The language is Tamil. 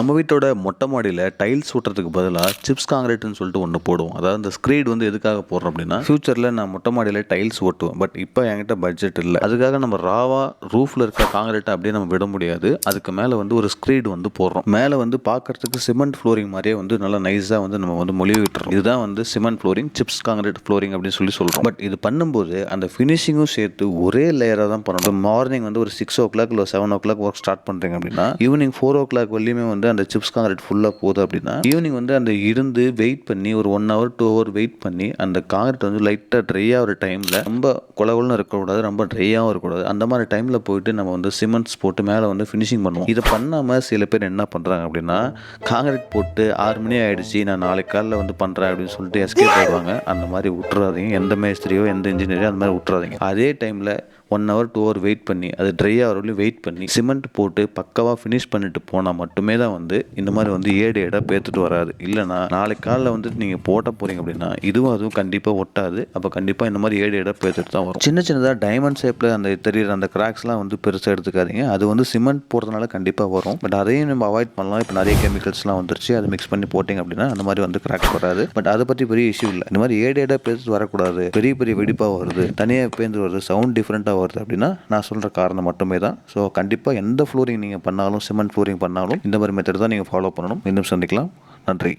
நம்ம வீட்டோட மொட்டை மாடியில் டைல்ஸ் ஊட்டுறதுக்கு பதிலாக சிப்ஸ் காங்கிரீட்னு சொல்லிட்டு ஒன்று போடுவோம். அதாவது இந்த ஸ்க்ரீட் வந்து எதுக்காக போடுறோம் அப்படின்னா ஃபியூச்சரில் நான் மொட்டை மாடியில் டைல்ஸ் ஓட்டுவேன். பட் இப்போ என்கிட்ட பட்ஜெட் இல்லை. அதுக்காக நம்ம ராவா ரூஃபில் இருக்க காங்கிரீட்டை அப்படியே நம்ம விட முடியாது. அதுக்கு மேலே வந்து ஒரு ஸ்க்ரீட் வந்து போடுறோம். மேலே வந்து பார்க்கறதுக்கு சிமெண்ட் ஃப்ளோரிங் மாதிரியே வந்து நல்லா நைஸாக வந்து நம்ம வந்து மொழி விட்டுறோம். இதுதான் வந்து cement flooring chips concrete flooring அப்படின்னு சொல்லி சொல்கிறோம் பட் இது பண்ணும்போது அந்த ஃபினிஷிங்கும் சேர்த்து ஒரே லேயராக தான் பண்ணணும். மார்னிங் வந்து ஒரு சிக்ஸ் ஓ கிளாக் இல்லை seven o'clock work start பண்ணுறீங்க அப்படின்னா ஈவினிங் ஃபோர் ஓ கிளாக் வரையுமே வந்து அந்த சிப்ஸ் காங்கிரீட் ஃபுல்லாக போகுது அப்படின்னா ஈவினிங் வந்து அந்த இருந்து வெயிட் பண்ணி ஒரு one hour two hour wait பண்ணி அந்த காங்கிரீட் வந்து லைட்டாக ட்ரை ஆகிற டைமில் ரொம்ப குலகுலன்னு இருக்கக்கூடாது ரொம்ப ட்ரையாகவும் இருக்கக்கூடாது. அந்த மாதிரி டைமில் போயிட்டு நம்ம வந்து சிமெண்ட்ஸ் போட்டு மேலே வந்து ஃபினிஷிங் பண்ணுவோம். இதை பண்ணாமல் சில பேர் என்ன பண்ணுறாங்க அப்படின்னா காங்கிரீட் போட்டு ஆறு மணி ஆகிடுச்சு நான் நாளைக்கு காலையில் வந்து பண்ணுறேன் அப்படின்னு சொல்லிட்டு எஸ்கேப் பண்ணுவாங்க அந்த மாதிரி விட்டுறாதீங்க. எந்த மேஸ்திரியோ எந்த இன்ஜினியரோ அந்த மாதிரி விட்டுறாதீங்க. அதே டைமில் one hour two hour wait பண்ணி அது ட்ரை ஆகிற வெயிட் பண்ணி சிமெண்ட் போட்டு பக்காவாக ஃபினிஷ் பண்ணிட்டு போனால் மட்டுமே தான் வந்து இந்த மாதிரி வந்து ஏடு ஏடாக பேத்துட்டு வராது. இல்லைனா நாளைக்கு காலைல வந்து நீங்கள் போட்ட போகிறீங்க அப்படின்னா இதுவும் அதுவும் கண்டிப்பாக ஒட்டாது. அப்போ கண்டிப்பாக இந்த மாதிரி ஏடு ஏடாக பேத்துட்டு தான் வரும். சின்ன சின்னதாக டைமண்ட் ஷேப்பில் அந்த தெரியுற அந்த கிராக்ஸ்லாம் வந்து பெருசாக எடுத்துக்காதீங்க. அது வந்து சிமெண்ட் போடுறதுனால கண்டிப்பாக வரும். பட் அதையும் நம்ம அவாய்ட் பண்ணலாம். இப்போ நிறைய கெமிக்கல்ஸ்லாம் வந்துருச்சு. அதை மிக்ஸ் பண்ணி போட்டிங்க அப்படின்னா அந்த மாதிரி வந்து கிராக்ஸ் வராது. பட் அதை பற்றி பெரிய இஷ்யூ இல்லை. இந்த மாதிரி ஏடு ஏடாக பேத்துட்டு வரக்கூடாது. பெரிய பெரிய வெடிப்பாக வருது. தனியாக பேந்து வருது. சவுண்ட் டிஃப்ரெண்ட்டாக வருது அப்படின்னா நான் சொல்கிற காரணம் மட்டுமே தான். ஸோ கண்டிப்பாக எந்த ஃப்ளோரிங் நீங்கள் பண்ணாலும் சிமெண்ட் ஃப்ளோரிங் பண்ணாலும் இந்த மாதிரி மெத்தட் தான் நீங்கள் ஃபாலோ பண்ணணும். இன்னும் சந்திக்கலாம். நன்றி.